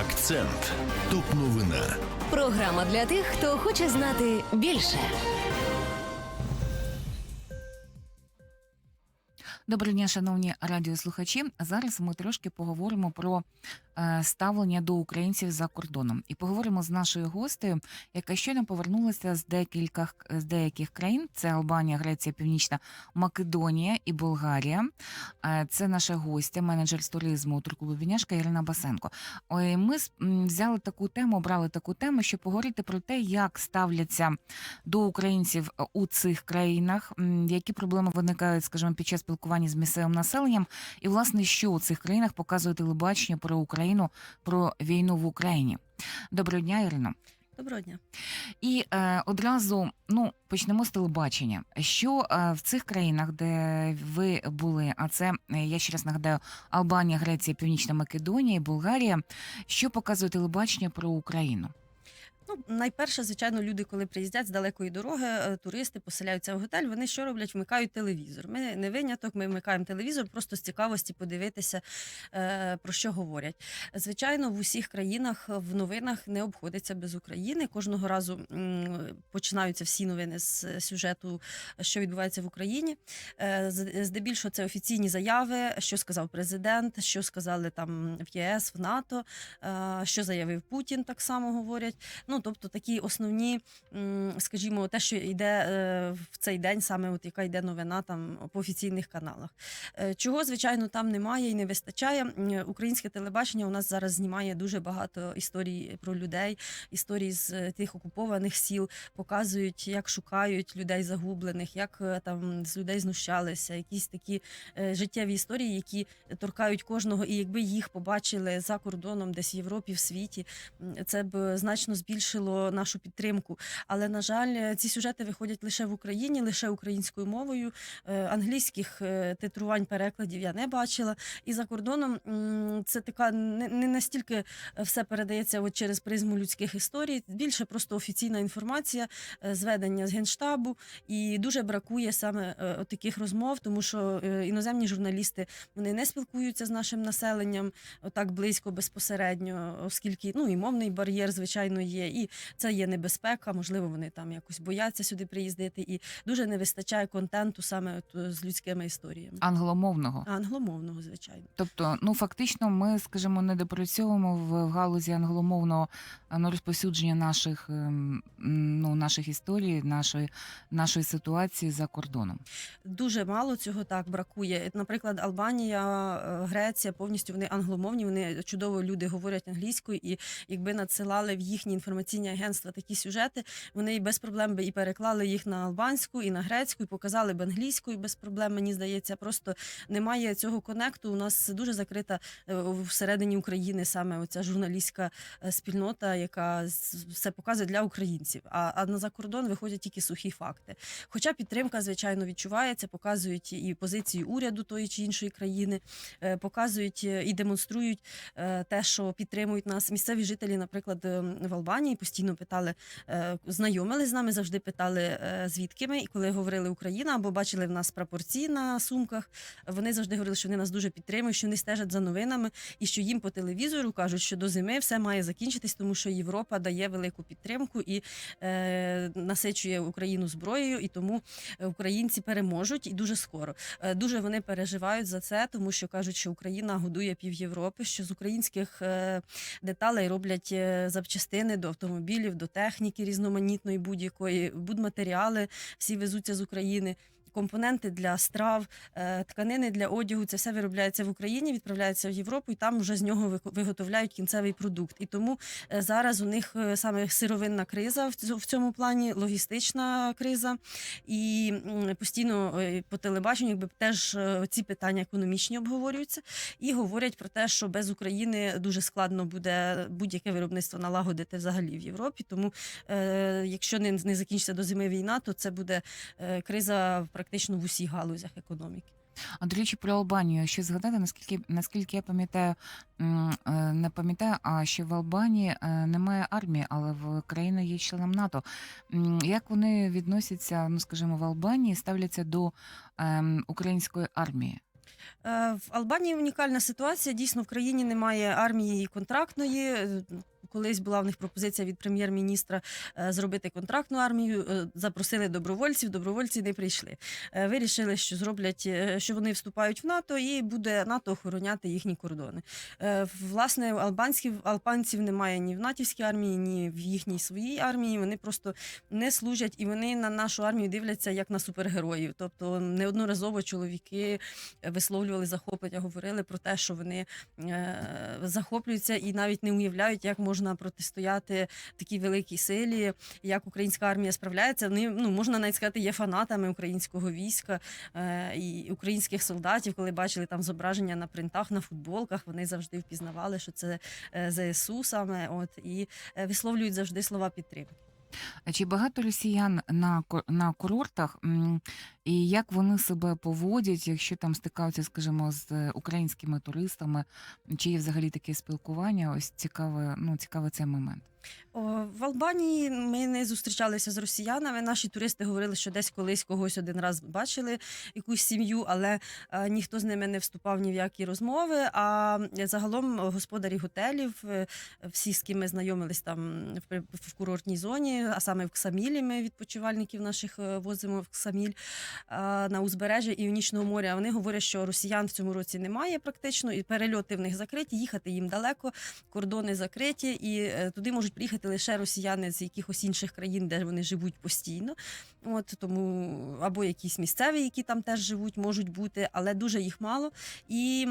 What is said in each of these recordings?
Акцент. Топ новина. Програма для тих, хто хоче знати більше. Доброго дня, шановні радіослухачі. Зараз ми трошки поговоримо про ставлення до українців за кордоном і поговоримо з нашою гостею, яка щойно повернулася з декілька з деяких країн: це Албанія, Греція, Північна Македонія і Болгарія. Е, це наша гостя, менеджер з туризму Віняшка Ірина Басенко. Ми взяли таку тему, обрали таку тему, щоб поговорити про те, як ставляться до українців е, у цих країнах, які проблеми виникають, скажімо, під час спілкування з місцевим населенням, і власне, що у цих країнах показує телебачення про Україну, про війну в Україні. Доброго дня, Ірино. Доброго дня. І е, одразу ну почнемо з телебачення. Що е, в цих країнах, де ви були, а це е, я ще раз нагадаю, Албанія, Греція, Північна Македонія Болгарія. Що показує телебачення про Україну? Ну, найперше, звичайно, люди, коли приїздять з далекої дороги, е, туристи поселяються в готель. Вони що роблять? Вмикають телевізор. Ми не виняток, ми вмикаємо телевізор, просто з цікавості подивитися, е, про що говорять. Звичайно, в усіх країнах в новинах не обходиться без України. Кожного разу починаються всі новини з сюжету, що відбувається в Україні. Е, Здебільшого це офіційні заяви, що сказав президент, що сказали там в ЄС, в НАТО, е, що заявив Путін, так само говорять. Ну тобто такі основні, скажімо, те, що йде е, в цей день, саме от яка йде новина там по офіційних каналах. Е, Чого, звичайно, там немає і не вистачає. Українське телебачення у нас зараз знімає дуже багато історій про людей, історій з е, тих окупованих сіл, показують, як шукають людей загублених, як там з людей знущалися, якісь такі життєві історії, які торкають кожного, і якби їх побачили за кордоном, десь в Європі, в світі, це б значно збільшило нашу підтримку. Але на жаль, е, ці сюжети виходять лише в Україні, лише українською мовою. Е, Англійських е, титрувань перекладів я не бачила. І за кордоном це така не, настільки все передається от через призму людських історій. Більше просто офіційна інформація, зведення з генштабу, і дуже бракує саме таких розмов, тому що іноземні журналісти вони не спілкуються з нашим населенням так близько безпосередньо, оскільки ну і мовний бар'єр, звичайно, є, і це є небезпека. Можливо, вони там якось бояться сюди приїздити, і дуже не вистачає контенту саме от, е, з людськими історіями. Англомовного. Англомовного, звичайно. Тобто, ну фактично, ми, скажімо, не допрацьовуємо в галузі англомовного ну, розповсюдження наших ем, ну, наших історій, нашої, нашої ситуації за кордоном. Дуже мало цього так бракує. Наприклад, Албанія, е, Греція повністю вони англомовні, вони чудово люди говорять англійською, і якби надсилали в їхні інформаційні агентства такі сюжети, вони без проблем би і переклали їх на албанську, і на грецьку, і показали б англійською без проблем. Мені здається, просто немає цього конекту. У нас дуже закрита е, всередині України саме оця журналістська е, спільнота, яка все показує для українців. А, а на закордон виходять тільки сухі факти. Хоча підтримка, звичайно, відчувається, показують і позицію уряду тої чи іншої країни, е, показують і демонструють те, що підтримують нас. Місцеві жителі, наприклад, е, в Албанії постійно питали, е, знайомились з нами, завжди питали, е, звідки ми. І коли говорили Україна або бачили в нас прапорці на сумках, вони завжди говорили, що вони нас дуже підтримують, що вони стежать за новинами, і що їм по телевізору кажуть, що до зими все має закінчитись, тому що Європа дає велику підтримку і е, насичує Україну зброєю, і тому українці переможуть і дуже скоро. Е, Дуже вони переживають за це, тому що кажуть, що Україна годує пів Європи, що з українських деталей роблять запчастини до автомобілів, до техніки різноманітної будь-якої, будматеріали всі везуться з України. Компоненти для страв, е, тканини для одягу це все виробляється в Україні, відправляється в Європу, і там вже з нього ви- виготовляють кінцевий продукт. І тому е, зараз у них е, саме сировинна криза в цьому плані, логістична криза, і постійно по телебаченню якби теж ці питання економічні обговорюються і говорять про те, що без України дуже складно буде будь-яке виробництво налагодити взагалі в Європі. Тому, якщо не, закінчиться до зими війна, то це буде криза практично в усіх галузях економіки. А до речі, про Албанію ще згадати, наскільки наскільки я пам'ятаю, е, не пам'ятаю, а ще в Албанії е, немає армії, але в країна є членом НАТО. Як вони відносяться, ну скажімо, в Албанії ставляться до ем, української армії? Е, В Албанії унікальна ситуація. Дійсно, в країні немає армії контрактної. Колись була в них пропозиція від прем'єр-міністра е, зробити контрактну армію. е, Запросили добровольців. Добровольці не прийшли. Е, Вирішили, що зроблять, що вони вступають в НАТО, і буде НАТО охороняти їхні кордони. Власне, албанських албанців немає ні в натівській армії, ні в їхній своїй армії. Вони просто не служать і вони на нашу армію дивляться як на супергероїв. Тобто неодноразово чоловіки висловлювали захоплення, говорили про те, що вони захоплюються і навіть не уявляють, як можна протистояти такій великій силі, як українська армія справляється. Вони ну можна навіть сказати, є фанатами українського війська е, і українських солдатів, коли бачили там зображення на принтах, на футболках. Вони завжди впізнавали, що це е, ЗСУ саме. От і е, висловлюють завжди слова підтримки. Чи багато росіян на на курортах, і як вони себе поводять, якщо там стикаються, скажімо, з е, українськими туристами? Чи є взагалі таке спілкування? Ось цікаве, ну цікавий цей момент. О, в Албанії ми не зустрічалися з росіянами. Наші туристи говорили, що десь колись когось один раз бачили якусь сім'ю, але е, ніхто з ними не вступав ні в які розмови. А загалом господарі готелів, е, всі, з ким ми знайомились там в, в курортній зоні, а саме в Ксамілі, ми відпочивальників наших е, возимо в Ксаміль е, на узбережжя Іонічного моря. Вони говорять, що росіян в цьому році немає практично, і перельоти в них закриті, їхати їм далеко кордони закриті, і е, туди можуть приїхати лише росіяни з якихось інших країн, де вони живуть постійно. От тому або якісь місцеві, які там теж живуть, можуть бути, але дуже їх мало. І,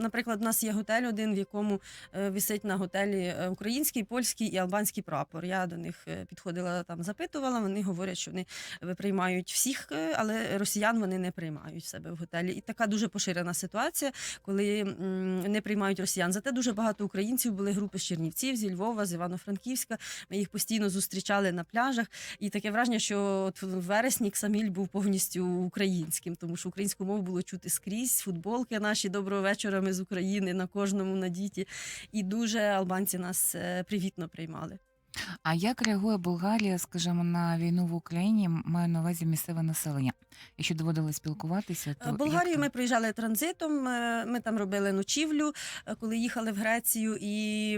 наприклад, у нас є готель один, в якому е, висить на готелі е, український, польський і албанський прапор. Я до них е, підходила там, запитувала. Вони говорять, що вони е, приймають всіх, але росіян вони не приймають в себе в готелі. І така дуже поширена ситуація, коли не приймають росіян. Зате дуже багато українців були групи з Чернівців, зі Львова, з Івано-Франківська. Ми їх постійно зустрічали на пляжах. І таке враження, що от вересні Ксаміль був повністю українським, тому що українську мову було чути скрізь, футболки наші доброго вечора. Ми з України на кожному надіті. І дуже албанці нас е, привітно приймали. А як реагує Болгарія, скажімо, на війну в Україні? Маю на увазі місцеве населення. Якщо доводилось спілкуватися, то В як Болгарію ми приїжджали транзитом. е, Ми там робили ночівлю, е, коли їхали в Грецію, і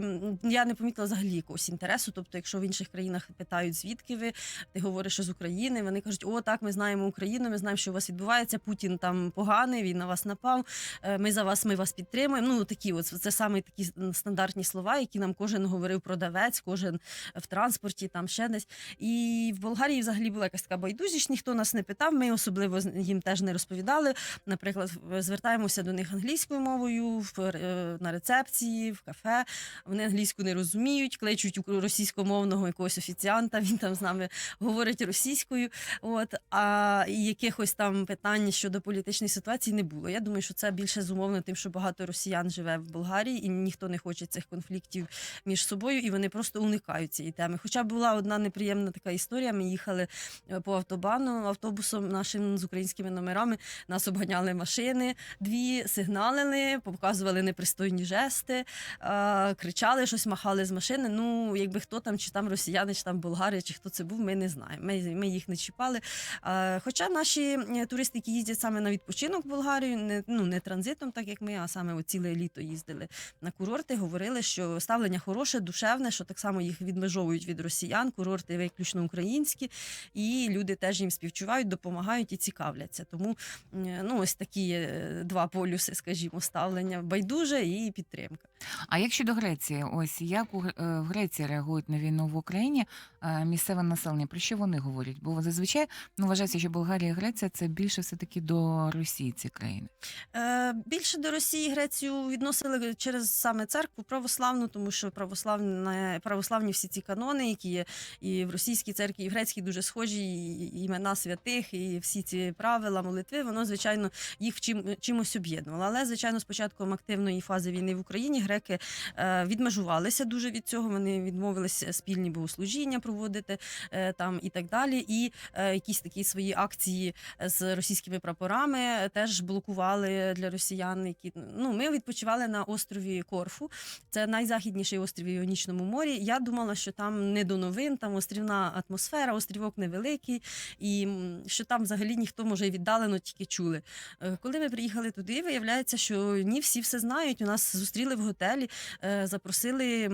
я не помітила взагалі якогось інтересу. Тобто, якщо в інших країнах питають, звідки ви, ти говориш, що з України. Вони кажуть, о, так, ми знаємо Україну, ми знаємо, що у вас відбувається. Путін там поганий, він на вас напав. е, Ми за вас, ми вас підтримуємо. Ну такі, от це саме такі стандартні слова, які нам кожен говорив продавець, кожен в транспорті, там ще десь. І в Болгарії взагалі була якась така байдужість, ніхто нас не питав. Ми особливо їм теж не розповідали. Наприклад, звертаємося до них англійською мовою в, е, на рецепції, в кафе. Вони англійську не розуміють, кличуть російськомовного якогось офіціанта. Він там з нами говорить російською. От а якихось там питань щодо політичної ситуації не було. Я думаю, що це більше зумовлено тим, що багато росіян живе в Болгарії, і ніхто не хоче цих конфліктів між собою, і вони просто уникають цієї теми. Хоча була одна неприємна така історія. Ми їхали е, по автобану автобусом нашим з українськими номерами. Нас обганяли машини, дві сигналили, показували непристойні жести, е, кричали щось, махали з машини. Ну, якби хто там, чи там росіяни, чи там болгари, чи хто це був, ми не знаємо. Ми, ми їх не чіпали. Е, Хоча наші туристи, які їздять саме на відпочинок в Болгарію, не ну не транзитом, так як ми, а саме ціле літо їздили на курорти, говорили, що ставлення хороше, душевне, що так само їх відмежовують від росіян, курорти виключно українські, і люди теж їм співчувають, допомагають і цікавляться. Тому ну ось такі е, два полюси, скажімо, ставлення байдуже і підтримка. А як щодо Греції, ось як у Гр- е, в Греції реагують на війну в Україні е, місцеве населення? Про що вони говорять? Бо зазвичай ну вважається, що Болгарія і Греція це більше все таки до Росії ці країни. Е, Більше до Росії Грецію відносили через саме церкву православну, тому що православне православні всі ці канони, які є і в російській церкві, і в грецькій дуже схожі, і і імена святих, і всі ці правила молитви, воно звичайно їх в чим чимось об'єднувало. Але звичайно, з початком активної фази війни в Україні греки е, відмежувалися дуже від цього. Вони відмовилися спільні богослужіння проводити е, там і так далі. І е, якісь такі свої акції з російськими прапорами теж блокували для росіян. Які ну ми відпочивали на острові Корфу. Це найзахідніший острів в Іонічному морі. Я думала, що там не до новин, там острівна атмосфера, острівок невеликий, і що там взагалі ніхто може і віддалено тільки чули. Коли ми приїхали туди, виявляється, що ні, всі все знають. У нас зустріли в готелі, е, запросили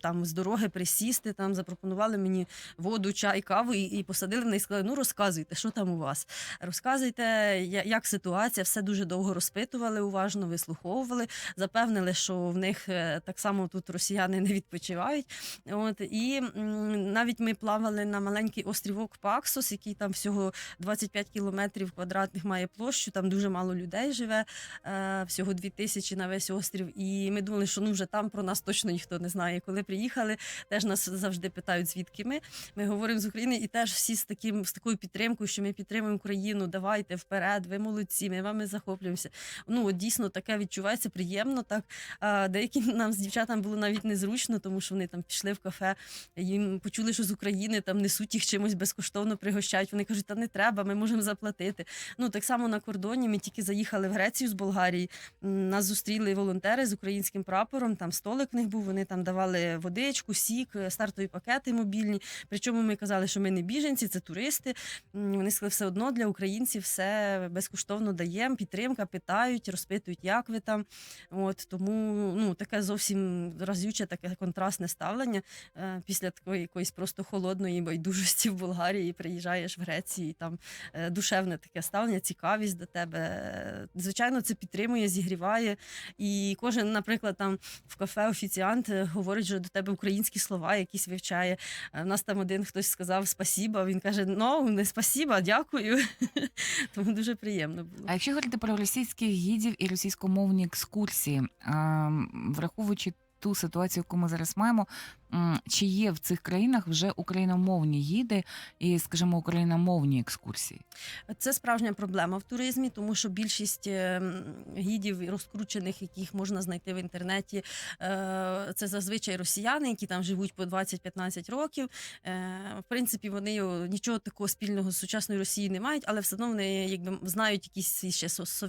там з дороги присісти, там запропонували мені воду, чай, каву і, і посадили мене і сказали: ну розказуйте, що там у вас. Розказуйте, як ситуація, все дуже довго розпитували, уважно вислуховували, запевнили, що в них е, так само тут росіяни не відпочивають. От і навіть ми плавали на маленький острівок Паксос, який там всього 25 кілометрів квадратних має площу. Там дуже мало людей живе, е, всього 2 тисячі на весь острів. І ми думали, що ну вже там про нас точно ніхто не знає. Коли приїхали, теж нас завжди питають, звідки ми. Ми говоримо з України, і теж всі з таким з такою підтримкою, що ми підтримуємо Україну. Давайте вперед, ви молодці, ми вами захоплюємося. Ну от дійсно таке відчувається приємно. Так а, деяким нам з дівчатам було навіть незручно, тому що вони там пішли в кафе, їм почули, що з України там несуть їх чимось безкоштовно пригощають. Вони кажуть, та не треба, ми можемо заплатити. Ну так само на кордоні. Ми тільки заїхали в Грецію з Болгарії. Нас зустріли волонтери з українським прапором. Там столик в них був. Вони там давали водичку, сік, е, стартові пакети мобільні. Причому ми казали, що ми не біженці, це туристи. Вони сказали, все одно для українців все безкоштовно даємо. Підтримка, питають, розпитують, як ви там. От тому ну таке зовсім разюче, таке контрастне ставлення. Е, Після такої якоїсь просто холодної байдужості в Болгарії приїжджаєш в Грецію, і там е, душевне таке ставлення, цікавість до тебе. Звичайно, це підтримує, зігріває. І кожен, наприклад, там в кафе офіціант е, говорить що до тебе українські слова, якісь вивчає. У нас там один хтось сказав спасіба. Він каже: ну не спасіба, дякую. Тому дуже приємно було. А якщо говорити про російських гідів і російськомовні екскурсії, ем, враховуючи ту ситуацію, яку ми зараз маємо, чи є в цих країнах вже україномовні гіди і, скажімо, україномовні екскурсії? Це справжня проблема в туризмі, тому що більшість е, гідів розкручених, яких можна знайти в інтернеті, е, це зазвичай росіяни, які там живуть по 20-15 років. Е, В принципі, вони нічого такого спільного з сучасною Росією не мають, але все одно вони якби знають свій ще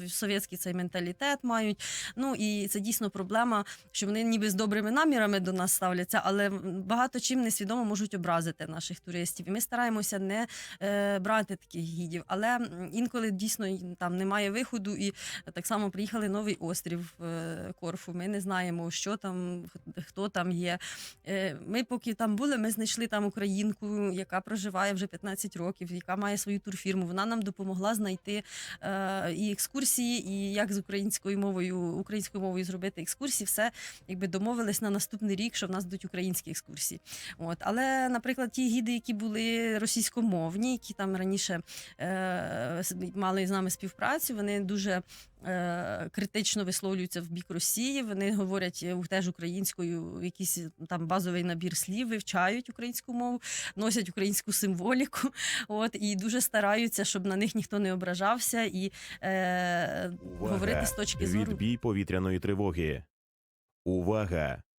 совєтський цей менталітет мають. Ну і це дійсно проблема, що вони ніби з добрими намірами до нас ставляться, але багато чим несвідомо можуть образити наших туристів. І ми стараємося не е, брати таких гідів. Але інколи дійсно там немає виходу, і так само приїхали новий острів е, Корфу. Ми не знаємо, що там, хто там є. Е, Ми, поки там були, ми знайшли там українку, яка проживає вже 15 років, яка має свою турфірму. Вона нам допомогла знайти е, і екскурсії, і як з українською мовою, українською мовою зробити екскурсії. Все якби домовились на наступний рік, що в нас будуть українські екскурсії. От, але, наприклад, ті гіди, які були російськомовні, які там раніше е, мали з нами співпрацю, вони дуже е, критично висловлюються в бік Росії. Вони говорять е, теж українською, якийсь там базовий набір слів, вивчають українську мову, носять українську символіку. От і дуже стараються, щоб на них ніхто не ображався, і е, говорити з точки зору. Відбій повітряної тривоги. Увага!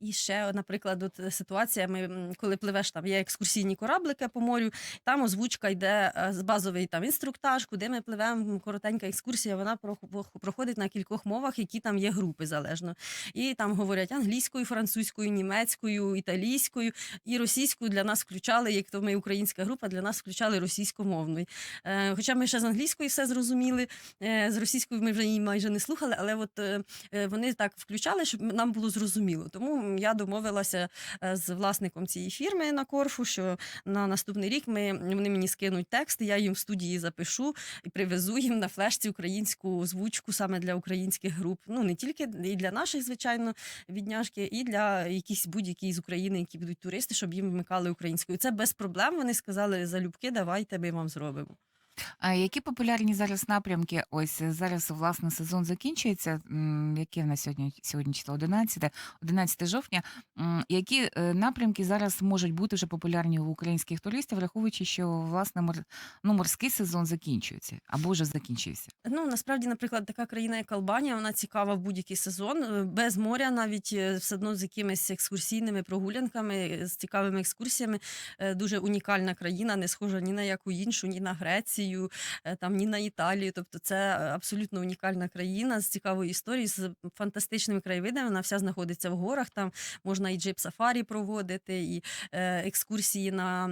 І ще, наприклад, от е, ситуація, ми, коли пливеш, там є екскурсійні кораблики по морю, там озвучка йде е, з базовий там інструктаж, куди ми пливемо, коротенька екскурсія, вона прох- прох- проходить на кількох мовах, які там є групи залежно. І там говорять англійською, французькою, німецькою, італійською і російською для нас включали, як то ми українська група, для нас включали російськомовною. Е, Хоча ми ще з англійською все зрозуміли, з російською ми вже її майже не слухали, але от вони так включали, щоб нам було зрозуміло. Тому я домовилася е, з власником цієї фірми на Корфу, що на наступний рік ми вони мені скинуть текст, я їм в студії запишу і привезу їм на флешці українську озвучку саме для українських груп. Ну не тільки і для наших, звичайно, відняшки, і для якісь будь-які з України, які будуть туристи, щоб їм вмикали українською. Це без проблем. Вони сказали залюбки, давайте ми вам зробимо. А які популярні зараз напрямки? Ось е, зараз власне сезон закінчується. М, Яке в нас сьогодні сьогодні число 11, 11 жовтня. Які е, напрямки зараз можуть бути вже популярні у українських туристів, враховуючи, що власне мор, ну, морський сезон закінчується або вже закінчився? Ну насправді, наприклад, така країна, як Албанія, вона цікава в будь-який сезон. Е, Без моря, навіть все одно з якимись екскурсійними прогулянками, з цікавими екскурсіями. Дуже унікальна країна, не схожа ні на яку іншу, ні на Грецію, е, там ні на Італію. Тобто, це е, абсолютно унікальна країна з цікавою історією, з фантастичними краєвидами. Вона вся знаходиться в горах. Там можна і джип-сафарі проводити, і е, екскурсії на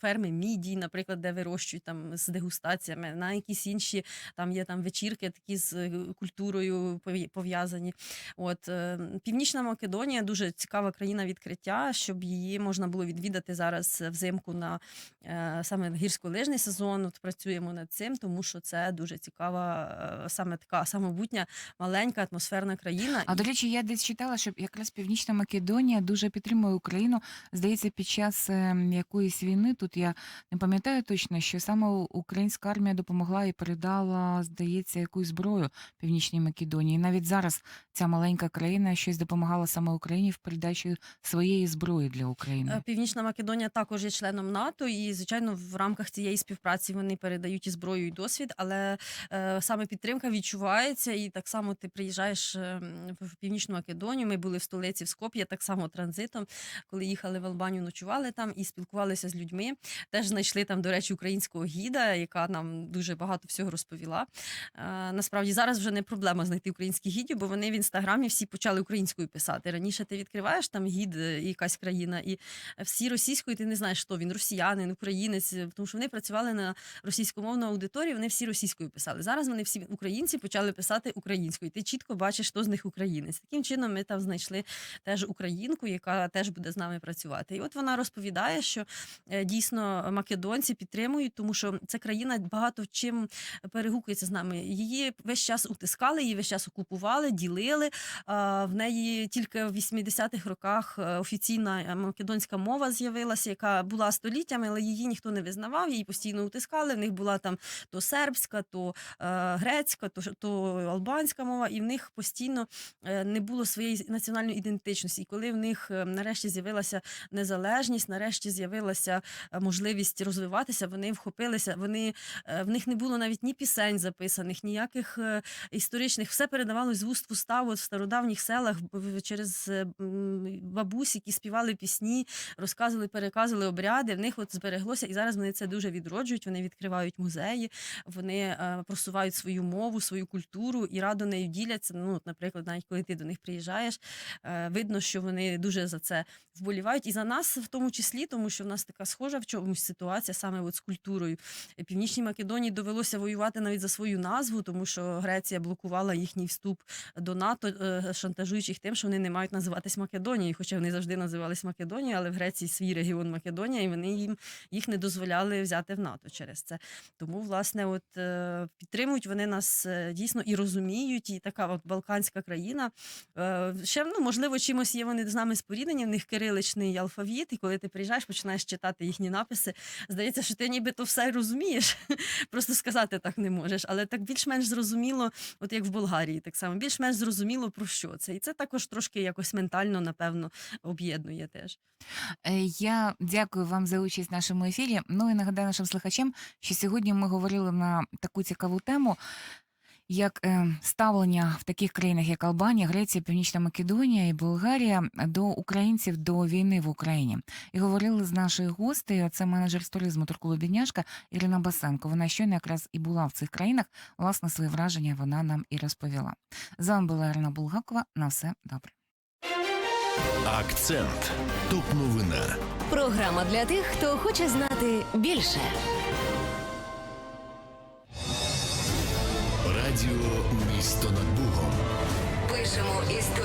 ферми мідій, наприклад, де вирощують там з дегустаціями, на якісь інші там є там вечірки, такі з е, культурою пов'я- пов'язані. От е, Північна Македонія дуже цікава країна відкриття, щоб її можна було відвідати зараз взимку на е, саме гірськолижний сезон. От працюємо над цим, тому що це дуже цікава, саме така самобутня, маленька атмосферна країна. А до речі, я десь читала, що якраз Північна Македонія дуже підтримує Україну. Здається, під час е, якоїсь війни тут я не пам'ятаю точно, що саме українська армія допомогла і передала, здається, якусь зброю Північній Македонії. Навіть зараз ця маленька країна щось допомагала саме Україні в передачі своєї зброї для Е, України. Північна Македонія також є членом НАТО, і звичайно, в рамках цієї співпраці вони передають і зброю, і досвід. Але е, саме підтримка відчувається, і так само ти приїжджаєш е, в Північну Македонію. Ми були в столиці в Скоп'є, так само транзитом. Коли їхали в Албанію, ночували там і спілкувалися з людьми. Теж знайшли там, до речі, українського гіда, яка нам дуже багато всього розповіла. Е, насправді зараз вже не проблема знайти українських гідів, бо вони в інстаграмі всі почали українською писати. Раніше ти відкриваєш там гід, е, якась країна, і всі російською, ти не знаєш, хто він росіянин, українець, е, тому що вони працювали на російськомовну аудиторію, вони всі російською писали. Зараз вони всі українці почали писати українською. Ти чітко бачиш, хто з них українець. Таким чином ми там знайшли теж українку, яка теж буде з нами працювати. І от вона розповідає, що е, дійсно македонці підтримують, тому що ця країна багато чим перегукується з нами. Її весь час утискали, її весь час окупували, ділили. В неї тільки в 80-х роках е, офіційна е, македонська мова з'явилася, яка була століттями, але її ніхто не визнавав, її постійно утискали. В них була там то сербська, то е, грецька, то, то албанська мова, і в них постійно е, не було своєї національної ідентичності. І коли в них е, нарешті з'явилася незалежність, нарешті з'явилася е, можливість розвиватися, вони вхопилися. Вони е, в них не було навіть ні пісень записаних, ніяких е, історичних. Все передавалось з вуст в уста. В стародавніх селах через е, м, бабусь, які співали пісні, розказували, переказували обряди. В них от збереглося, і зараз вони це дуже відроджують. Вони відкривають музеї, вони просувають свою мову, свою культуру і радо нею діляться. Ну, наприклад, навіть коли ти до них приїжджаєш, видно, що вони дуже за це вболівають. І за нас в тому числі, тому що в нас така схожа чомусь ситуація саме от з культурою. Північній Македонії довелося воювати навіть за свою назву, тому що Греція блокувала їхній вступ до НАТО, е, шантажуючи їх тим, що вони не мають називатись Македонією, хоча вони завжди називались Македонією, але в Греції свій регіон Македонія, і вони їм їх не дозволяли взяти в НАТО через це. Тому, власне, от е, підтримують вони нас е, дійсно і розуміють, і така от балканська країна. Е, ще ну можливо, чимось є вони з нами споріднені. В них кириличний алфавіт, і коли ти приїжджаєш, починаєш читати їхні написи. Здається, що ти нібито все розумієш, просто сказати так не можеш. Але так більш-менш зрозуміло, от як в Болгарії, так само більш-менш зрозуміло про що це. І це також трошки якось ментально, напевно, об'єднує теж. Е, Я дякую вам за участь в нашому ефірі. Ну і нагадаю нашим слухачам, що сьогодні ми говорили на таку цікаву тему. Як е, ставлення в таких країнах, як Албанія, Греція, Північна Македонія і Болгарія до українців до війни в Україні, і говорили з нашою гостею. Це менеджер з туризму Туркулу Бідняшка Ірина Басенко. Вона щойно якраз і була в цих країнах. Власне, свої враження вона нам і розповіла. З вами була Ірина Булгакова. На все добре. Акцент. Топ новина. Програма для тих, хто хоче знати більше. Радіо місто над Бугом. Пишемо історію.